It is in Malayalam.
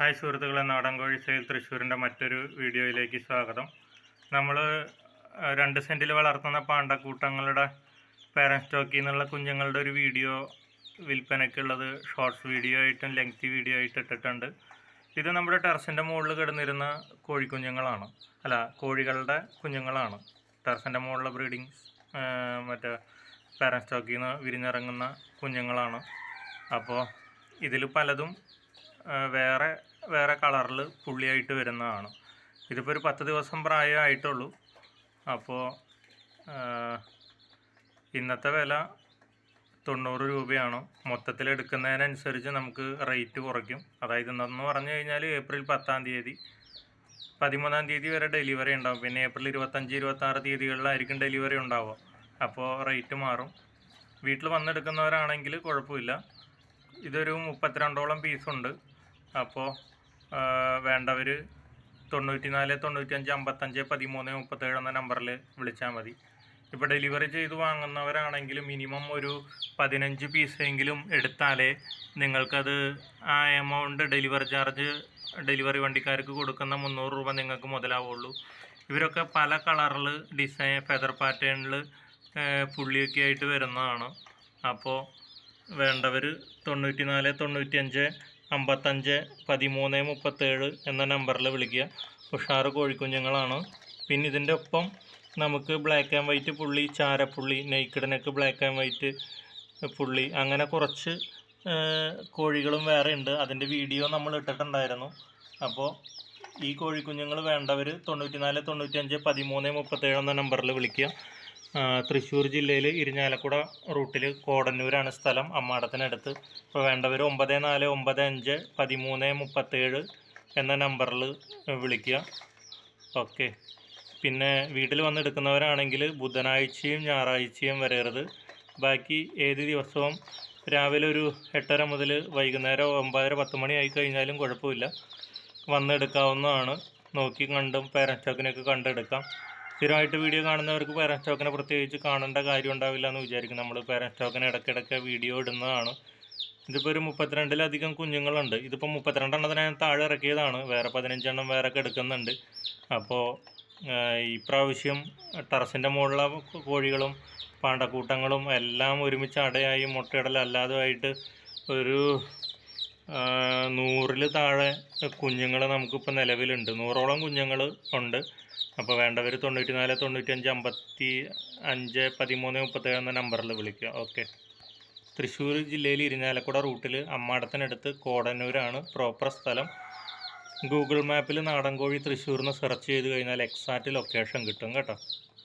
ഹായ് സുഹൃത്തുക്കളെ നാടൻ കോഴി സെയിൽ തൃശ്ശൂരിന്റെ മറ്റൊരു വീഡിയോയിലേക്ക് സ്വാഗതം. നമ്മൾ രണ്ട് സെന്റിൽ വളർത്തുന്ന പാണ്ടക്കൂട്ടങ്ങളുടെ പാരൻ സ്റ്റോക്കിൽ നിന്നുള്ള കുഞ്ഞുങ്ങളുടെ ഒരു വീഡിയോ വിൽപ്പനയ്ക്കുള്ളത് ഷോർട്സ് വീഡിയോ ആയിട്ടും ലെങ്തി വീഡിയോ ആയിട്ട് ഇട്ടിട്ടുണ്ട്. ഇത് നമ്മുടെ ടെറസിന്റെ മുകളിൽ കിടന്നിരുന്ന കോഴിക്കുഞ്ഞുങ്ങളാണ്. അല്ല കോഴികളുടെ കുഞ്ഞുങ്ങളാണ്. ടെറസിന്റെ മുകളിലെ ബ്രീഡിങ് മറ്റേ പാരൻ സ്റ്റോക്കിൽ നിന്ന് വിരിഞ്ഞിറങ്ങുന്ന കുഞ്ഞുങ്ങളാണ്. അപ്പോൾ ഇതിൽ പലതും വേറെ വേറെ കളറിൽ പുള്ളിയായിട്ട് വരുന്നതാണ്. ഇതിപ്പോൾ ഒരു പത്ത് ദിവസം പ്രായമായിട്ടുള്ളൂ. അപ്പോൾ ഇന്നത്തെ വില തൊണ്ണൂറ് രൂപയാണ്. മൊത്തത്തിൽ എടുക്കുന്നതിനനുസരിച്ച് നമുക്ക് റേറ്റ് കുറയ്ക്കും. അതായത് ഇന്നെന്ന് പറഞ്ഞു കഴിഞ്ഞാൽ ഏപ്രിൽ പത്താം തീയതി പതിമൂന്നാം തീയതി വരെ ഡെലിവറി ഉണ്ടാവും. പിന്നെ ഏപ്രിൽ ഇരുപത്തഞ്ച് ഇരുപത്താറ് തീയതികളിലായിരിക്കും ഡെലിവറി ഉണ്ടാവുക. അപ്പോൾ റേറ്റ് മാറും. വീട്ടിൽ വന്നെടുക്കുന്നവരാണെങ്കിൽ കുഴപ്പമില്ല. ഇതൊരു മുപ്പത്തിരണ്ടോളം പീസുണ്ട്. അപ്പോൾ വേണ്ടവർ തൊണ്ണൂറ്റി നാല് തൊണ്ണൂറ്റഞ്ച് അമ്പത്തഞ്ച് പതിമൂന്ന് മുപ്പത്തേഴ് എന്ന നമ്പറിൽ വിളിച്ചാൽ മതി. ഇപ്പോൾ ഡെലിവറി ചെയ്ത് വാങ്ങുന്നവരാണെങ്കിൽ മിനിമം ഒരു പതിനഞ്ച് പീസെങ്കിലും എടുത്താലേ നിങ്ങൾക്കത് ആ എമൗണ്ട് ഡെലിവറി ചാർജ് ഡെലിവറി വണ്ടിക്കാർക്ക് കൊടുക്കുന്ന മുന്നൂറ് രൂപ നിങ്ങൾക്ക് മുതലാവുള്ളൂ. ഇവരൊക്കെ പല കളറിൽ ഡിസൈൻ ഫെദർ പാറ്റേണിൽ പുള്ളിയൊക്കെ ആയിട്ട് വരുന്നതാണ്. അപ്പോൾ വേണ്ടവർ തൊണ്ണൂറ്റി നാല് തൊണ്ണൂറ്റിയഞ്ച് അമ്പത്തഞ്ച് പതിമൂന്ന് മുപ്പത്തേഴ് എന്ന നമ്പറിൽ വിളിക്കുക. ഉഷാറ് കോഴിക്കുഞ്ഞുങ്ങളാണ്. പിന്നെ ഇതിന്റെ ഒപ്പം നമുക്ക് ബ്ലാക്ക് ആൻഡ് വൈറ്റ് പുള്ളി ചാരപ്പുള്ളി നെയ്ക്കിടനൊക്കെ ബ്ലാക്ക് ആൻഡ് വൈറ്റ് പുള്ളി അങ്ങനെ കുറച്ച് കോഴികളും വേറെ ഉണ്ട്. അതിന്റെ വീഡിയോ നമ്മൾ ഇട്ടിട്ടുണ്ടായിരുന്നു. അപ്പോൾ ഈ കോഴിക്കുഞ്ഞുങ്ങൾ വേണ്ടവർ തൊണ്ണൂറ്റി നാല് തൊണ്ണൂറ്റഞ്ച് പതിമൂന്ന് മുപ്പത്തേഴ് എന്ന നമ്പറിൽ വിളിക്കുക. തൃശ്ശൂർ ജില്ലയിൽ ഇരിഞ്ഞാലക്കുട റൂട്ടിൽ കോടന്നൂരാണ് സ്ഥലം അമ്മാടത്തിനടുത്ത്. ഇപ്പോൾ വേണ്ടവർ ഒമ്പത് നാല് ഒമ്പത് അഞ്ച് പതിമൂന്ന് മുപ്പത്തേഴ് എന്ന നമ്പറിൽ വിളിക്കുക. ഓക്കെ. പിന്നെ വീട്ടിൽ വന്നെടുക്കുന്നവരാണെങ്കിൽ ബുധനാഴ്ചയും ഞായറാഴ്ചയും വരരുത്. ബാക്കി ഏത് ദിവസവും രാവിലെ ഒരു എട്ടര മുതൽ വൈകുന്നേരം ഒമ്പതര പത്ത് മണി ആയി കഴിഞ്ഞാലും കുഴപ്പമില്ല. വന്നെടുക്കാവുന്നതാണ്. നോക്കി കണ്ടും പേരൻസ് സ്റ്റോക്കിനൊക്കെ കണ്ടെടുക്കാം. സ്ഥിരമായിട്ട് വീഡിയോ കാണുന്നവർക്ക് പാരൻ സ്റ്റോക്കിനെ പ്രത്യേകിച്ച് കാണേണ്ട കാര്യം ഉണ്ടാവില്ല എന്ന് വിചാരിക്കും നമ്മൾ പാരൻ സ്റ്റോക്കിന് ഇടയ്ക്കിടയ്ക്ക് വീഡിയോ ഇടുന്നതാണ്. ഇതിപ്പോൾ ഒരു മുപ്പത്തിരണ്ടിലധികം കുഞ്ഞുങ്ങളുണ്ട്. ഇതിപ്പോൾ മുപ്പത്തിരണ്ടെണ്ണത്തിന് ഞാൻ താഴെ ഇറക്കിയതാണ്. വേറെ പതിനഞ്ചെണ്ണം വേറെ ഒക്കെ എടുക്കുന്നുണ്ട്. അപ്പോൾ ഈ പ്രാവശ്യം ടെറസിന്റെ മുകളിലെ കോഴികളും പാണ്ടക്കൂട്ടങ്ങളും എല്ലാം ഒരുമിച്ച് അടയായി മുട്ടയിടലല്ലാതുമായിട്ട് ഒരു നൂറിൽ താഴെ കുഞ്ഞുങ്ങൾ നമുക്കിപ്പോൾ നിലവിലുണ്ട്. നൂറോളം കുഞ്ഞുങ്ങൾ ഉണ്ട്. അപ്പോൾ വേണ്ടവർ തൊണ്ണൂറ്റി നാല് തൊണ്ണൂറ്റഞ്ച് അമ്പത്തി അഞ്ച് പതിമൂന്ന് മുപ്പത്തേഴ് എന്ന നമ്പറിൽ വിളിക്കുക. ഓക്കെ. തൃശ്ശൂർ ജില്ലയിൽ ഇരിഞ്ഞാലക്കുട റൂട്ടിൽ അമ്മാടത്തിനടുത്ത് കോടന്നൂരാണ് പ്രോപ്പർ സ്ഥലം. ഗൂഗിൾ മാപ്പിൽ നാടൻകോഴി തൃശ്ശൂർ എന്ന് സെർച്ച് ചെയ്ത് കഴിഞ്ഞാൽ എക്സാക്റ്റ് ലൊക്കേഷൻ കിട്ടും കേട്ടോ.